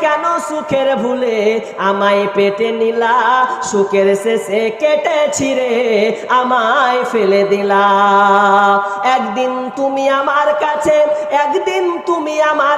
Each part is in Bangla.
কেন সুখের ভুলে আমায় পেটে নিলা? সুখের শেষে কেটে ছিঁড়ে আমায় ফেলে দিলা। একদিন তুমি আমার কাছে, একদিন তুমি আমার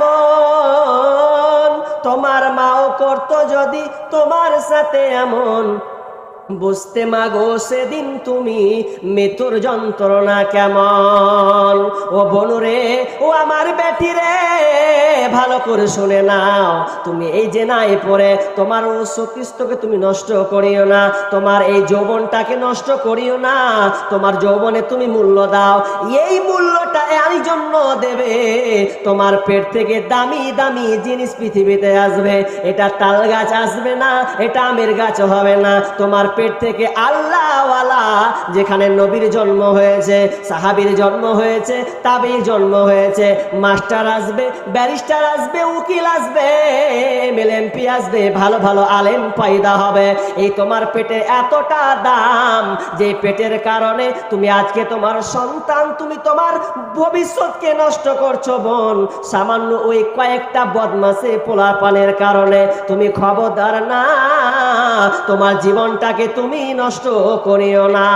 এমন। তোমার মাও করতো যদি তোমার সাথে এমন। বুঝতে মাগো সেদিন তুমি মৃত্যুর যন্ত্রণা কেমন? ও বনুরে ও আমার বেটি রে, ভালো করে শুনে নাও। তুমি এই যে নাই পরে তোমার ও সতীস্থকে তুমি নষ্ট করিও না। তোমার এই যৌবনটাকে নষ্ট করিও না। তোমার যৌবনে তুমি মূল্য দাও। এই মূল্যটা এই জন্য দেবে। তোমার পেট থেকে দামি দামি জিনিস পৃথিবীতে আসবে। এটা তাল গাছ আসবে না, এটা আমের গাছ হবে না। তোমার পেট থেকে আল্লাহওয়ালা, যেখানে নবীর জন্ম হয়েছে, সাহাবীর জন্ম হয়েছে, তাবির জন্ম হয়েছে, মাস্টার আসবে, ব্যারিস্টার আসবে, উকিল আসবে এমএলএমপি আসবে, ভালো ভালো আলেম পয়দা হবে। এই তোমার পেটে এতটা দাম, যে পেটের কারণে তুমি আজকে তোমার সন্তান, তুমি তোমার ভবিষ্যৎকে নষ্ট করছ বোন। সামান্য ওই কয়েকটা বদমাসে পোলাপানের কারণে তুমি খবরদার না। তোমার জীবনটাকে তুমি নষ্ট করিও না।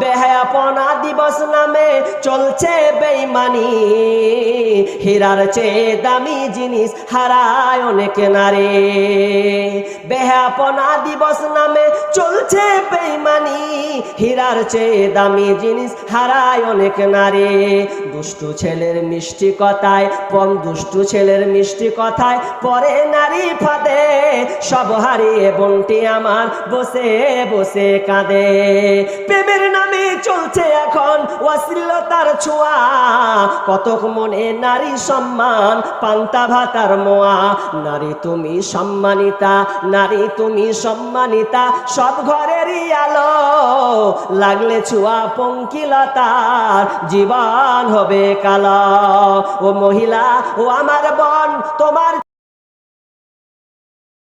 বেহায়াপনা দিবস নামে চলছে বেইমানি। হীরার চেয়ে দামি জিনিস হারায় অনেক নারী। বেহায়াপনা দিবস নামে চলছে বেইমানি। হীরার চেয়ে দামি জিনিস হারায় অনেক নারী। দুষ্টু ছেলের মিষ্টি কথায় পম দুষ্টু ছেলের মিষ্টি কথায় পরে নারী ফাঁদে। সব হারিয়ে বোনটি আমার বসে বসে কাঁদে। প্রেমের নামে চলছে এখন অশ্লীলতার ছোঁয়া। কতক মনে নারী সম্মান, পান্তা ভাতার মোয়া। নারী তুমি সম্মানিতা, নারী তুমি সম্মানিতা, সব ঘরেরই আলো। লাগলে ছোঁয়া পঙ্কিলতার, জীবন হবে কালো। ও মহিলা, ও আমার বন, তোমার